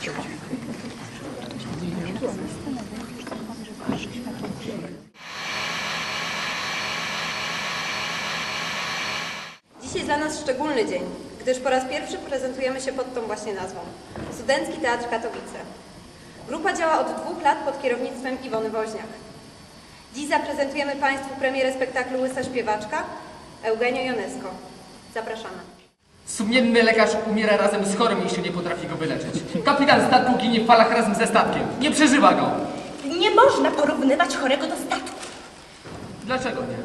Dzisiaj dla nas szczególny dzień, gdyż po raz pierwszy prezentujemy się pod tą właśnie nazwą. Studencki Teatr Katowice. Grupa działa od dwóch lat pod kierownictwem Iwony Woźniak. Dziś zaprezentujemy Państwu premierę spektaklu Łysa Śpiewaczka Eugenio Jonesko. Zapraszamy. Sumienny lekarz umiera razem z chorym, jeśli nie potrafi go wyleczyć. Kapitan statku ginie w falach razem ze statkiem. Nie przeżywa go. Nie można porównywać chorego do statku. Dlaczego nie?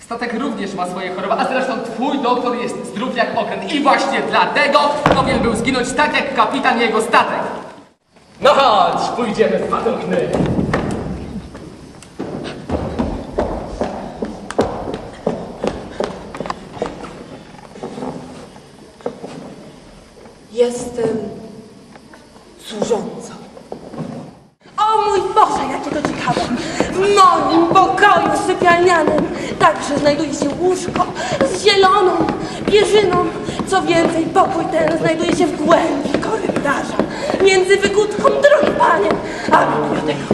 Statek również ma swoje choroby, a zresztą twój doktor jest zdrów jak okręt. I właśnie dlatego powinien był zginąć tak jak kapitan jego statek. No chodź, pójdziemy w padochny. Jestem służącą. O mój Boże, jakie to ciekawe! W moim pokoju sypialnianym także znajduje się łóżko z zieloną pierzyną. Co więcej, pokój ten znajduje się w głębi korytarza, między wygódką drogi panie, a biblioteką.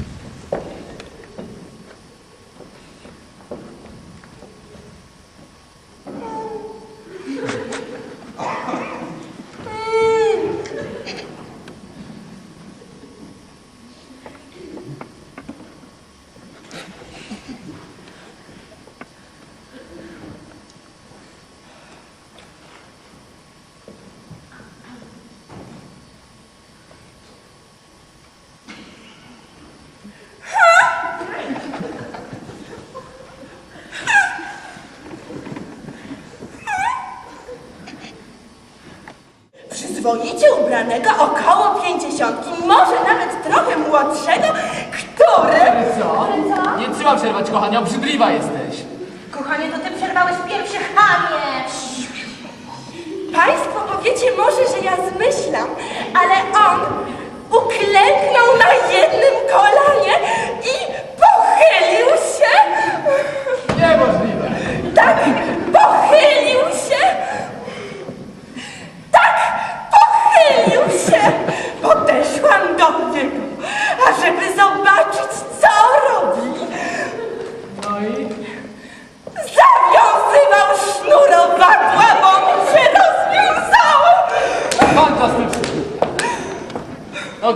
Przyzwoicie ubranego, około pięćdziesiątki, może nawet trochę młodszego, który... Co? Nie trzeba przerwać, kochanie, obrzydliwa jesteś. Kochanie, to ty przerwałeś pierwszy chamie! Państwo powiecie może, że ja zmyślam, ale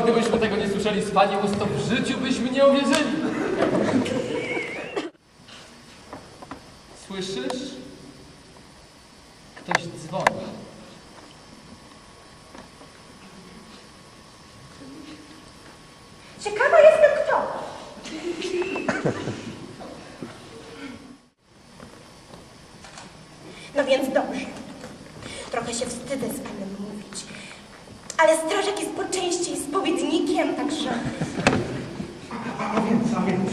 Gdybyśmy tego nie słyszeli z pani ust, to w życiu byśmy nie uwierzyli. Słyszysz? Ktoś dzwoni. Ciekawa jestem kto. No więc dobrze. Trochę się wstydzę z panem mówić. Ale strażak jest po części spowiednikiem, także... A więc, a więc.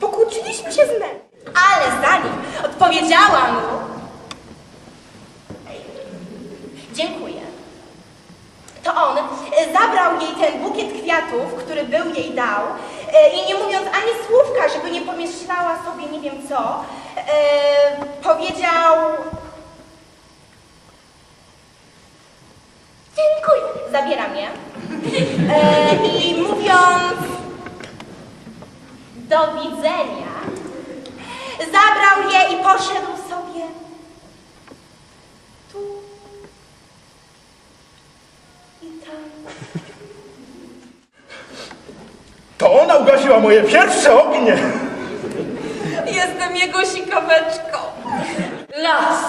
Pokłóciliśmy się z mężem. Ale zanim odpowiedziałam mu... Dziękuję. To on zabrał jej ten bukiet kwiatów, który był jej dał e, i nie mówiąc ani słówka, żeby nie pomyślała sobie nie wiem co, e, powiedział... Dziękuję. Zabieram je. E, I mówiąc do widzenia, zabrał je i moje pierwsze ognie. Jestem jego sikaweczką. Las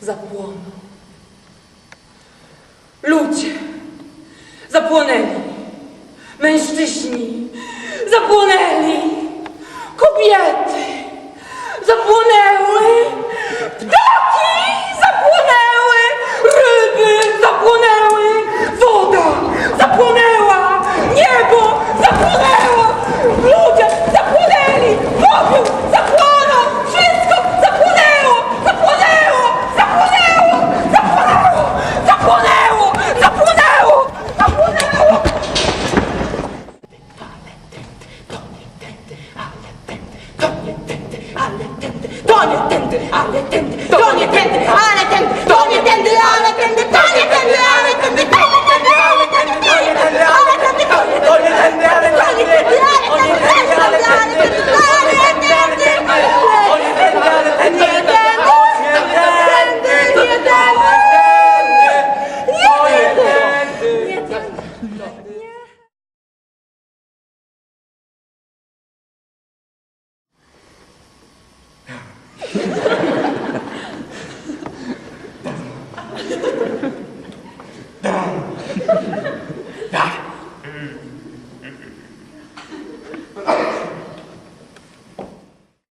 zapłonął. Ludzie zapłonęli. Mężczyźni zapłonęli. Kobiety zapłonęły. cấp